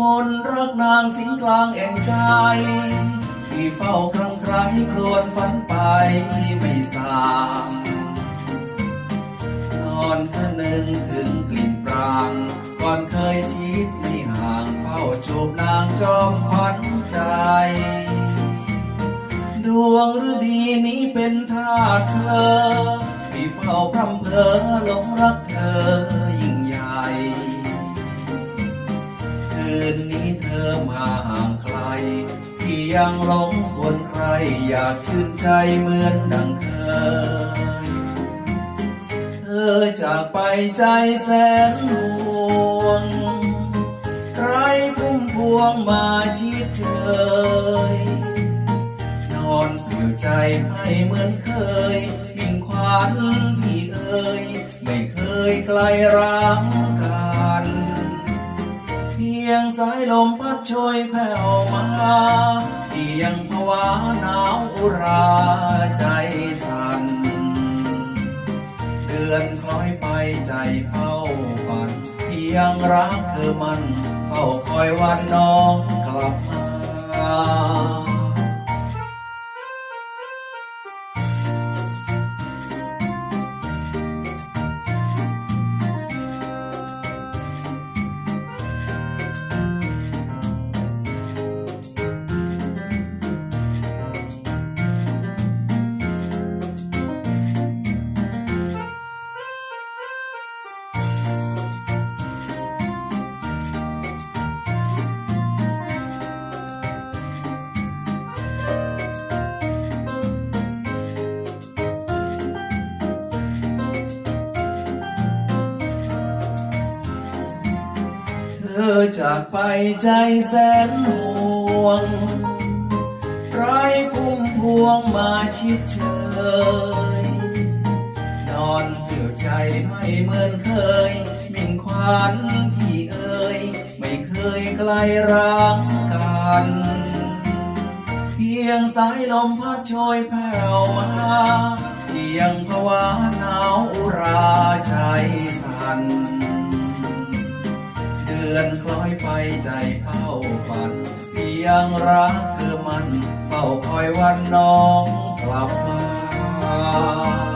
มนรักนางสิงกลางแอ่งใจที่เฝ้าครั้งใครครวญฝันไปไม่สางนอนคะนึงถึงกลิ่นปรางก่อนเคยชิดไม่ห่างเฝ้าจูบนางจอมขวัญใจ ดวงฤดีนี้เป็นทาสเธอที่เฝ้าพร่ำเพอหลงรักเธอยิ่งใหญ่ ยังหลงคนใครอยากชื่นใจเหมือนดังเคย เธอจากไปใจแสนห่วงใครพุ่มพวงมาชิดเชยนอนเปลี่ยวใจไม่เหมือนเคยมิ่งขวัญพี่เอ่ยไม่เคยไกลร้างกัน ยงสายลมพัดช่วยแผ่วมาที่ยังภาวะหนาวอุราใจสั่นเดือนคล้อยไปใจเฝ้าฝัน เพียงรักเธอมันเฝ้าคอยวันน้องกลับ อจากไปใจแสนห่วงไรพุ่มพวงมาชิดเชยนอนเปลี่ยวใจไม่เหมือนเคย มิ่งขวัญพี่เอ่ยไม่เคยไกลร้างกัน เพียงสายลมพัดโชยแผ่วมาเพียงภาวะหนาวอุราใจสั่นเดือน ไปใจเฝ้าฝันเพียงรักเธอมันเฝ้าคอยวันน้องกลับมา